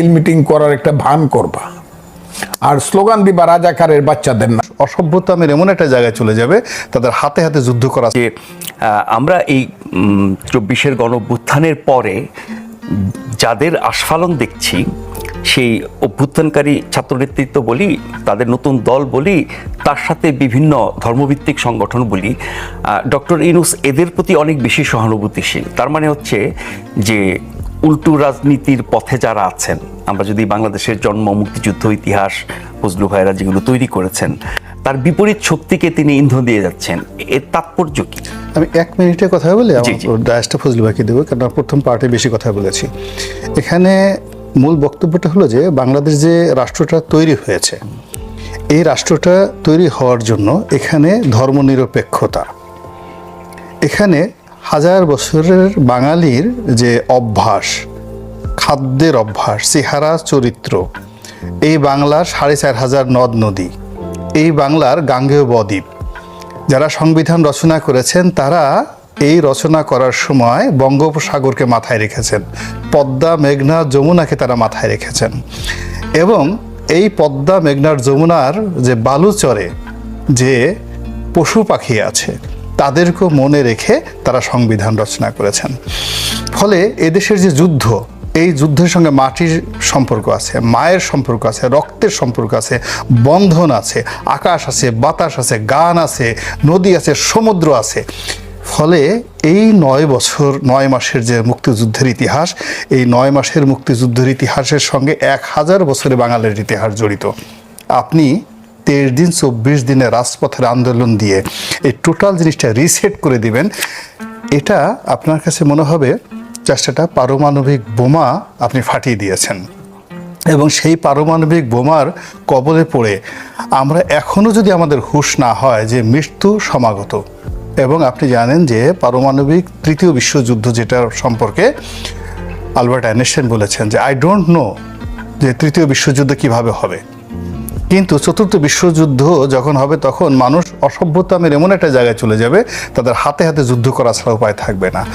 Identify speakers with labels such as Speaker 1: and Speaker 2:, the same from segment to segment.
Speaker 1: মিছিল মিটিং করার একটা ভান করবা। আর স্লোগান দিবা রাজাকারের বাচ্চাদের না।
Speaker 2: অসভ্যতা আমের এমন একটা জায়গায় চলে যাবে তাদের হাতে হাতে যুদ্ধ করা।
Speaker 3: যে আমরা এই চব্বিশের গণঅভ্যুত্থানের পরে যাদের আস্ফালন দেখছি সেই অভ্যুত্থানকারী ছাত্র নেতৃত্ব বলি তাদের নতুন দল বলি তার সাথে বিভিন্ন ধর্মভিত্তিক সংগঠন বলি ডক্টর ইনুস এদের প্রতি অনেক বেশি সহানুভূতিশীল। তার মানে হচ্ছে যে উল্টো রাজনীতির পথে যারা আছেন আমরা যদি বাংলাদেশের জন্ম মুক্তিযুদ্ধ ইতিহাস ফজলু ভাইরা যেগুলো তৈরি করেছেন তার বিপরীত শক্তিকে তিনি ইন্ধন দিয়ে যাচ্ছেন এর তাৎপর্য কি?
Speaker 2: আমি এক মিনিটে কথা বলে ডায়াসটা ফজলু ভাইকে দেবো কারণ প্রথম পার্টে বেশি কথা বলেছি। এখানে মূল বক্তব্যটা হলো যে বাংলাদেশ যে রাষ্ট্রটা তৈরি হয়েছে এই রাষ্ট্রটা তৈরি হওয়ার জন্য এখানে ধর্মনিরপেক্ষতা। এখানে হাজার বছরের বাঙালির যে অভ্যাস, খাদ্যের অভ্যাস, চেহারা, চরিত্র, এই বাংলার সাড়ে চার হাজার নদ নদী, এই বাংলার গাঙ্গেয় বদ্বীপ, যারা সংবিধান রচনা করেছেন, তারা এই রচনা করার সময় বঙ্গোপসাগরকে মাথায় রেখেছেন, পদ্মা, মেঘনা, যমুনাকে তারা মাথায় রেখেছেন এবং এই পদ্মা, মেঘনার, যমুনার যে বালুচরে যে পশু পাখি আছে তাদেরকেও মনে রেখে তারা সংবিধান রচনা করেছেন। ফলে এদেশের যে যুদ্ধ, এই যুদ্ধের সঙ্গে মাটির সম্পর্ক আছে, মায়ের সম্পর্ক আছে, রক্তের সম্পর্ক আছে, বন্ধন আছে, আকাশ আছে, বাতাস আছে, গান আছে, নদী আছে, সমুদ্র আছে। ফলে এই নয় বছর, নয় মাসের যে মুক্তিযুদ্ধের ইতিহাস, এই নয় মাসের মুক্তিযুদ্ধের ইতিহাসের সঙ্গে এক হাজার বছরে বাঙালির ইতিহাস জড়িত। আপনি তেইশ দিন, চব্বিশ দিনে রাজপথের আন্দোলন দিয়ে এই টোটাল জিনিসটা রিসেট করে দিবেন। এটা আপনার কাছে মনে হবে চেষ্টাটা পারমাণবিক বোমা আপনি ফাটিয়ে দিয়েছেন। এবং সেই পারমাণবিক বোমার কবলে পড়ে আমরা এখনও যদি আমাদের হুশ না হয় যে মৃত্যু সমাগত, এবং আপনি জানেন যে পারমাণবিক তৃতীয় বিশ্বযুদ্ধ যেটার সম্পর্কে আলবার্ট আইনস্টাইন বলেছেন যে আই ডোন্ট নো যে তৃতীয় বিশ্বযুদ্ধ কীভাবে হবে। কিন্তু চতুর্থ বিশ্বযুদ্ধ যখন হবে, তখন মানুষ অসভ্যতামের এমন একটা জায়গায় চলে যাবে, তাদের হাতে হাতে যুদ্ধ করা ছাড়া উপায় থাকবে না।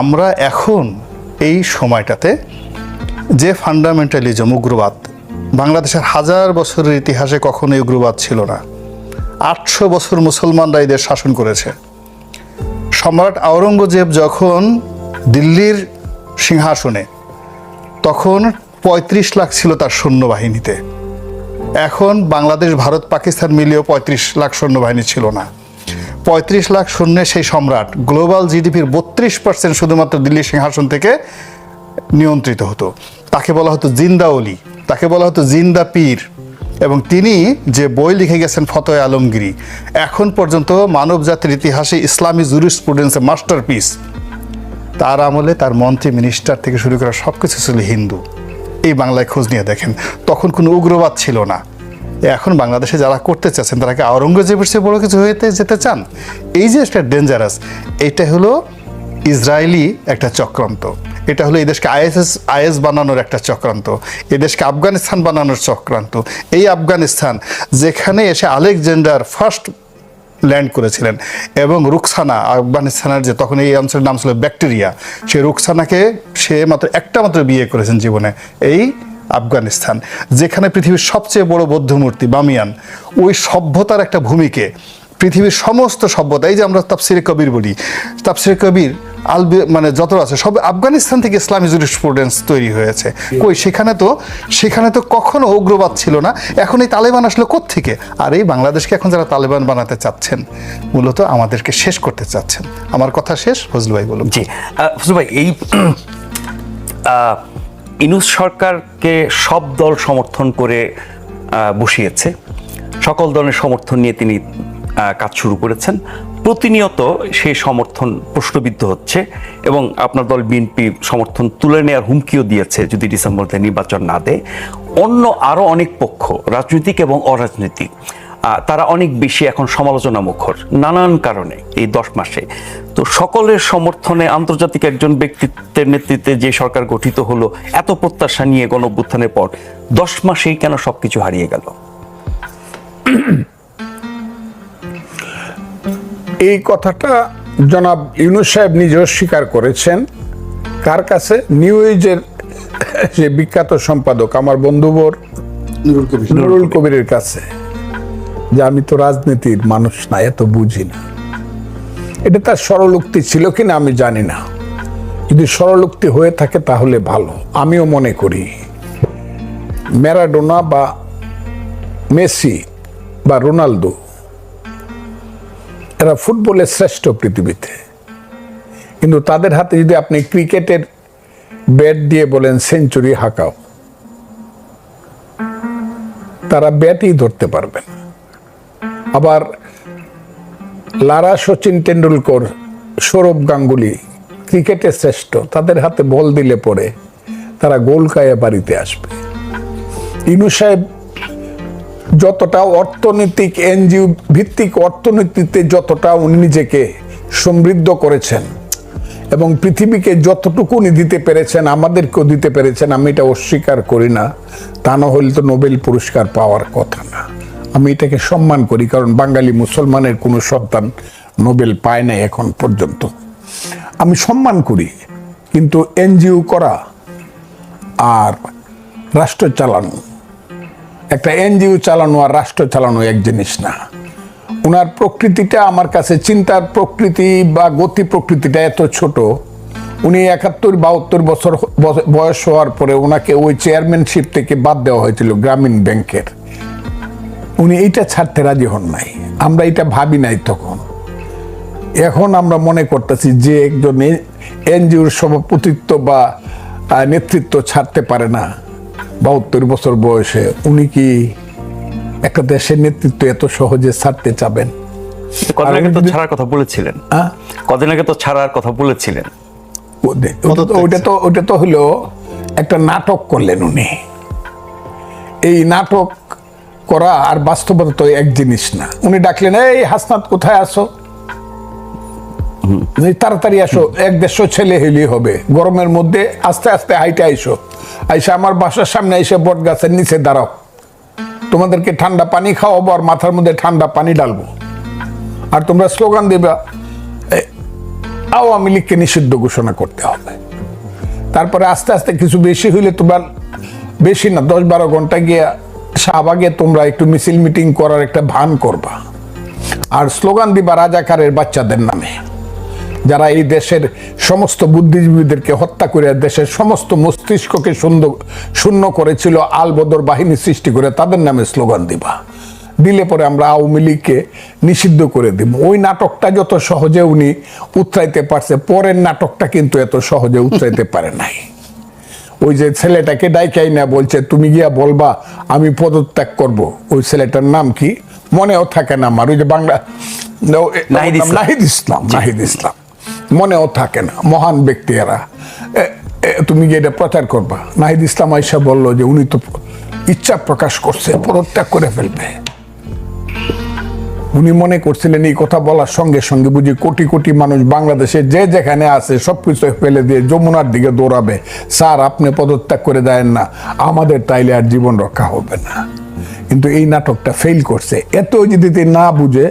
Speaker 2: আমরা এখন এই সময়টাতে যে ফান্ডামেন্টালিজম উগ্রবাদ, বাংলাদেশের হাজার বছরের ইতিহাসে কখনো উগ্রবাদ ছিল না। আটশো বছর মুসলমানরা এদের শাসন করেছে। সম্রাট আওরঙ্গজেব যখন দিল্লির সিংহাসনে, তখন পঁয়ত্রিশ লাখ ছিল তার সৈন্যবাহিনীতে। এখন বাংলাদেশ, ভারত, পাকিস্তান মিলিয়েও পঁয়ত্রিশ লাখ সৈন্যবাহিনী ছিল না। পঁয়ত্রিশ লাখ সৈন্যের সেই সম্রাট গ্লোবাল জিডিপির বত্রিশ পার্সেন্ট শুধুমাত্র দিল্লি সিংহাসন থেকে নিয়ন্ত্রিত হতো। তাকে বলা হতো জিন্দা অলি, তাকে বলা হতো জিন্দা পীর এবং তিনি যে বই লিখে গেছেন ফতোয় আলমগিরি, এখন পর্যন্ত মানব জাতির ইতিহাসে ইসলামী জুরিস্প্রুডেন্সে মাস্টারপিস। তার আমলে তার মন্ত্রী, মিনিস্টার থেকে শুরু করা সব কিছু ছিল হিন্দু। এই বাংলায় খোঁজ নিয়ে দেখেন। তখন কোনো উগ্রবাদ ছিল না। এখন বাংলাদেশে যারা করতে চাচ্ছেন, তারা কি আওরঙ্গজেবের চেয়ে বড় কিছু হইতে যেতে চান? এই যে একটা ডেঞ্জারাস এটা হলো ইসরায়েলি একটা চক্রান্ত। এটা হলো এই দেশকে আইএসএস, আইএস বানানোর একটা চক্রান্ত। এই দেশকে আফগানিস্তান বানানোর চক্রান্ত। এই আফগানিস্তান যেখানে এসে আলেকজান্ডার ফার্স্ট ল্যান্ড করেছিলেন। এবং রুকসানা, আফগানিস্তানের যে তখন এই অঞ্চলের নাম ছিল ব্যাকটেরিয়া, সেই রুকসানাকে সে মাত্র একটা মাত্র বিয়ে করেছেন জীবনে, এই আফগানিস্তান, যেখানে পৃথিবীর সবচেয়ে বড় বৌদ্ধ মূর্তি বামিয়ান। ওই সভ্যতার একটা ভূমিকে পৃথিবীর সমস্ত সভ্যতা, এই যে আমরা তাপসিরে কবির বলি তাপসিরে কবির আলবে মানে যত আছে, সব আফগানিস্তান থেকে ইসলামী জুরিস্প্রুডেন্স তৈরি হয়েছে। কই, সেখানে তো সেখানে তো কখনো উগ্রবাদ ছিল না। এখন এই তালেবান আসলো থেকে আর এই বাংলাদেশকে এখন যারা তালেবান বানাতে চাচ্ছেন, মূলত আমাদেরকে শেষ করতে চাচ্ছেন। আমার কথা শেষ, ফজলু ভাই বলুন।
Speaker 3: জি ফজলু ভাই, এই ইনুস সরকারকে সব দল সমর্থন করে বসিয়েছে। সকল দলের সমর্থন নিয়ে তিনি কাজ শুরু করেছেন। প্রতিনিয়ত সেই সমর্থন প্রশ্নবিদ্ধ হচ্ছে এবং আপনার দল বিএনপি সমর্থন তুলে নেওয়ার হুমকিও দিয়েছে যদি ডিসেম্বরতে নির্বাচন না দেয়। অন্য আরও অনেক পক্ষ, রাজনৈতিক এবং অরাজনৈতিক তারা অনেক বেশি এখন সমালোচনা মুখর নানান কারণে এই দশ মাসে। তো সকলের সমর্থনে আন্তর্জাতিক একজন ব্যক্তিত্বের নেতৃত্বে যে সরকার গঠিত হলো, এত প্রত্যাশা নিয়ে গণ অভ্যুত্থানের পর দশ মাসেই কেন সবকিছু হারিয়ে গেল?
Speaker 1: এই কথাটা জনাব ইউনুস সাহেব নিজেও স্বীকার করেছেন। কার কাছে নিউ এজের যে বিখ্যাত সম্পাদক আমার বন্ধুবর
Speaker 2: নুরুল কবির।
Speaker 1: নুরুল কবিরের কাছে যে আমি তো রাজনীতির মানুষ না এত বুঝি না। এটা তার সরলোক্তি ছিল কিনা আমি জানি না। যদি সরলোক্তি হয়ে থাকে তাহলে ভালো আমিও মনে করি। ম্যারাডোনা বা মেসি বা রোনালদো এরা ফুটবলের শ্রেষ্ঠ পৃথিবীতে। কিন্তু তাদের হাতে যদি আপনি ক্রিকেটের ব্যাট দিয়ে বলেন, সেঞ্চুরি হাঁকাও। তারা ব্যাটই ধরতে পারবে না। আবার লারা, সচিন টেন্ডুলকর সৌরভ গাঙ্গুলি ক্রিকেটে শ্রেষ্ঠ। তাদের হাতে বল দিলে পরে তারা গোল খায়ে বাড়িতে আসবে। ইনু সাহেব যতটা অর্থনৈতিক এনজিও ভিত্তিক অর্থনীতিতে যতটা উনি নিজেকে সমৃদ্ধ করেছেন এবং পৃথিবীকে যতটুকু উনি দিতে পেরেছেন, আমাদেরকেও দিতে পেরেছেন, আমি এটা অস্বীকার করি না। তা না হলে তো নোবেল পুরস্কার পাওয়ার কথা না। আমি এটাকে সম্মান করি, কারণ বাঙালি মুসলমানের কোনো সন্তান নোবেল পায় নাই এখন পর্যন্ত। আমি সম্মান করি, কিন্তু এনজিও করা আর রাষ্ট্র চালানো একটা এনজিও চালানো আর রাষ্ট্র চালানো এক জিনিস না। ওনার প্রকৃতিটা আমার কাছে, চিন্তার প্রকৃতি বা গতি প্রকৃতিটা এত ছোট। উনি একাত্তর বাহাত্তর বছর বয়স হওয়ার পরে ওনাকে ওই চেয়ারম্যানশিপ থেকে বাদ দেওয়া হয়েছিল গ্রামীণ ব্যাংকের। উনি এইটা ছাড়তে রাজি হন নাই। আমরা এটা ভাবি নাই তখন। এখন আমরা মনে করতেছি যে একজন এনজিওর সভাপতিত্ব বা নেতৃত্ব ছাড়তে পারে না। বাহাত্তর বছর বয়সে উনি কি একটা দেশের নেতৃত্ব এত সহজে ছাড়তে চাবেন?
Speaker 3: কদিন আগে তো ছাড়ার কথা বলেছিলেন। কদিন আগে তো ছাড়ার কথা বলেছিলেন।
Speaker 1: ওটা তো- ওটা তো হলো একটা নাটক করলেন উনি। এই নাটক করা আর বাস্তবতা তো এক জিনিস না। উনি ডাকলেন এই হাসনাত কোথায় আসো তাড়াতাড়ি আসো এক দেড়শো ছেলে হেলি হবে। গরমের মধ্যে আস্তে আস্তে হাইটে আইসো। আইসা আমার বাসার সামনে এসে বট গাছের নিচে দাঁড়াও। তোমাদেরকে ঠান্ডা পানি খাওয়াবো আর মাথার মধ্যে ঠান্ডা পানি ডালবো আর তোমরা স্লোগান দেবা আওয়ামী লীগকে নিষিদ্ধ ঘোষণা করতে হবে। তারপরে আস্তে আস্তে কিছু বেশি হইলে তোমার বেশি না, দশ বারো ঘণ্টা গিয়ে শাহবাগে তোমরা একটু মিছিল মিটিং করার একটা ভান করবা। আর স্লোগান দিবা, রাজাকারের বাচ্চাদের নামে। যারা এই দেশের সমস্ত বুদ্ধিজীবীদেরকে হত্যা করে দেশের সমস্ত মস্তিষ্ককে শূন্য শূন্য করেছিল আলবদর বাহিনী সৃষ্টি করে তাদের নামে স্লোগান দিবা। দিলে পরে আমরা আওয়ামী লীগকে নিষিদ্ধ করে দিব। ওই নাটকটা যত সহজে উনি উতরাইতে পারছে পরের নাটকটা কিন্তু এত সহজে উতরাইতে পারে নাই। ওই যে ছেলেটাকে ডাইকাই না বলছে তুমি গিয়া বলবা আমি পদত্যাগ করব। ওই ছেলেটার নাম কি? মনেও থাকে না আমার। ওই যে বাংলা।
Speaker 3: নাহিদ ইসলাম।
Speaker 1: নাহিদ ইসলাম। মনেও থাকে না, মহান ব্যক্তি এরা। তুমি গিয়ে এটা প্রচার করবা। নাহিদ ইসলাম আইসা বলল যে উনি তো ইচ্ছা প্রকাশ করছে, পদত্যাগ করে ফেলবে। উনি মনে করছিলেন এই কথা বলার সঙ্গে সঙ্গে বুঝি কোটি কোটি মানুষ বাংলাদেশে যে যেখানে আছে সবকিছু ফেলে দিয়ে যমুনার দিকে দৌড়াবে। স্যার, আপনি পদত্যাগ করে দেন না, আমাদের তাইলে আর জীবন রক্ষা হবে না। কিন্তু এই নাটকটা ফেল করছে। এত যদি না বুঝে,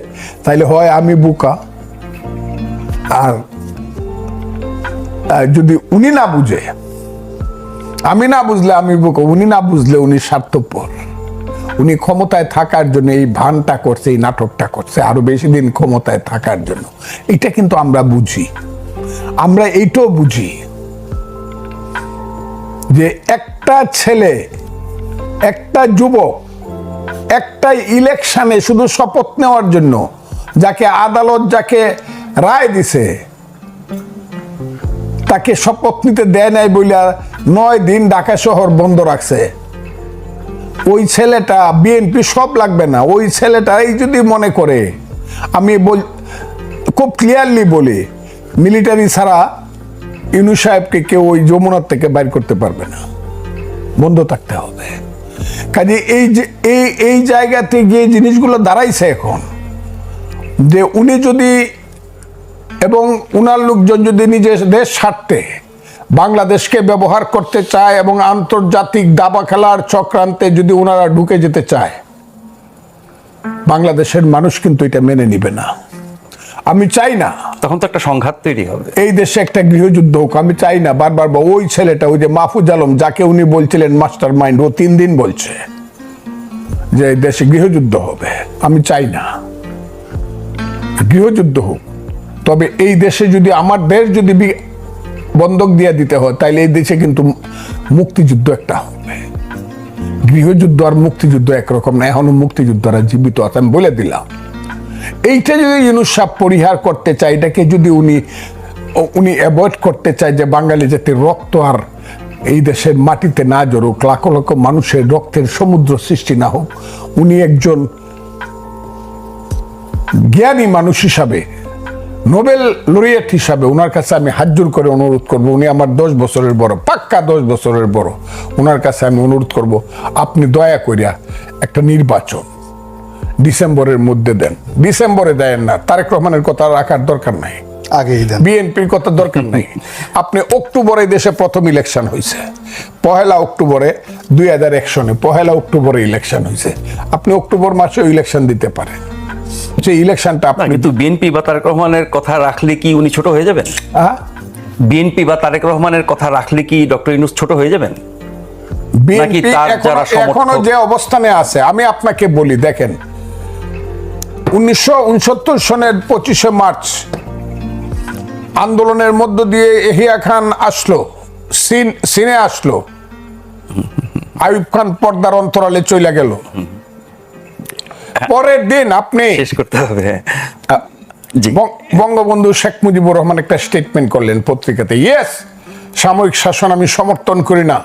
Speaker 1: তাইলে হয় আমি বুকা। আর যদি উনি না বুঝে, আমি না বুঝলে আমি উনি না বুঝলে উনি স্বার্থপর। উনি ক্ষমতায় থাকার জন্য এই ভানটা করছে, এই নাটকটা করছে, আরও বেশি দিন ক্ষমতায় থাকার জন্য। এটা কিন্তু আমরা বুঝি। আমরা এইটাও বুঝি যে একটা ছেলে, একটা যুবক, একটা ইলেকশনে শুধু শপথ নেওয়ার জন্য, যাকে আদালত যাকে রায় দিছে তাকে শপথ নিতে দেয় নাই বইলা নয় দিন ঢাকা শহর বন্ধ রাখছে। ওই ছেলেটা, বিএনপি সব লাগবে না। ওই ছেলেটা এই যদি মনে করে, আমি বল খুব ক্লিয়ারলি বলি মিলিটারি ছাড়া ইনু সাহেবকে কেউ ওই যমুনার থেকে বাইর করতে পারবে না। বন্ধ থাকতে হবে। কাজে এই যে, এই এই জায়গাতে গিয়ে জিনিসগুলো দাঁড়াইছে এখন, যে উনি যদি এবং উনার লোকজন যদি নিজের দেশ ছাড়তে বাংলাদেশকে ব্যবহার করতে চায় এবং আন্তর্জাতিক দাবা খেলার চক্রান্তে যদি ওনারা ঢুকে যেতে চায় বাংলাদেশের মানুষ কিন্তু এটা মেনে নিবে না। আমি চাই না
Speaker 3: তখন তো একটা সংঘাত তৈরি হবে।
Speaker 1: এই দেশে একটা গৃহযুদ্ধ হোক আমি চাই না বারবার ওই ছেলেটা ওই যে মাহফুজ আলম যাকে উনি বলছিলেন মাস্টার মাইন্ড ও তিন দিন বলছে যে এই দেশে গৃহযুদ্ধ হবে। আমি চাই না। গৃহযুদ্ধ হোক। তবে এই দেশে যদি আমার দেশ যদি বন্ধক দিয়ে দিতে হয় তাহলে এই দেশে কিন্তু মুক্তিযুদ্ধ একটা হবে। গৃহযুদ্ধ আর মুক্তিযুদ্ধ একরকম না, এখনও মুক্তিযুদ্ধরা জীবিত আছে, আমি বলে দিলাম। এইটা যদি সাহেব পরিহার করতে চায়, এটাকে যদি উনি উনি অ্যাভয়েড করতে চায় যে বাঙালি জাতির রক্ত আর এই দেশের মাটিতে না জড়ুক, লাখ লক্ষ মানুষের রক্তের সমুদ্র সৃষ্টি না হোক, উনি একজন জ্ঞানী মানুষ হিসাবে নোবেল লরিয়েট হিসাবে ওনার কাছে আমি হাজুর করে অনুরোধ করব। উনি আমার দশ বছরের বড় পাক্কা দশ বছরের বড়। ওনার কাছে আমি অনুরোধ করব আপনি দয়া করিয়া একটা নির্বাচন ডিসেম্বরের মধ্যে দেন। ডিসেম্বরে দেন না তারেক রহমানের কথা রাখার দরকার নাই।
Speaker 2: আগেই দেন।
Speaker 1: বিএনপির কথা দরকার নেই। আপনি অক্টোবরে দেশে প্রথম ইলেকশন হয়েছে পহেলা অক্টোবরে দুই হাজার এক সনে পহেলা অক্টোবরে ইলেকশন হয়েছে আপনি অক্টোবর মাসে ইলেকশন দিতে পারেন। যে ইলেকশনটা আপনি
Speaker 3: কিন্তু বিএনপি বা তারেক রহমানের কথা রাখলে কি উনি ছোট হয়ে যাবেন? বিএনপি বা তারেক রহমানের কথা রাখলে কি ডক্টর ইউনুস ছোট হয়ে যাবেন?
Speaker 1: বিএনপি এখনও যে অবস্থানে আছে আমি আপনাকে বলি দেখেন। উনিশশো উনসত্তর সনের পঁচিশে মার্চ আন্দোলনের মধ্য দিয়ে এহিয়া খান আসলো সিনে আসলো। আইব খান পর্দার অন্তরালে চলে গেল। পরের দিন আপনি
Speaker 3: শেষ করতে হবে।
Speaker 1: বঙ্গবন্ধু শেখ মুজিবুর রহমান একটা স্টেটমেন্ট করলেন পত্রিকাতে। ইয়েস সামরিক শাসন আমি সমর্থন করি না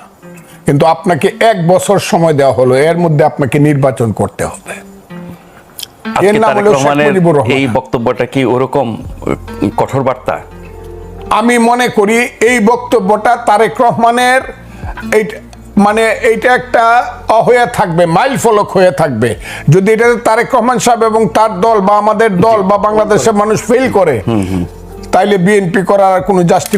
Speaker 1: কিন্তু আপনাকে এক বছর সময় দেওয়া হলো এর মধ্যে আপনাকে নির্বাচন করতে হবে।
Speaker 3: এই বক্তব্যটা কি ওরকম কঠোর বার্তা?
Speaker 1: আমি মনে করি এই বক্তব্যটা তারেক রহমানের এই মানে এইটা একটা হয়ে থাকবে মাইল ফলক হয়ে থাকবে। যদি এটা তারেক রহমান সাহেব এবং তার দল বা আমাদের দল বা বাংলাদেশের মানুষ ফেল করে তাইলে বিএনপি করার কোনো জাস্টি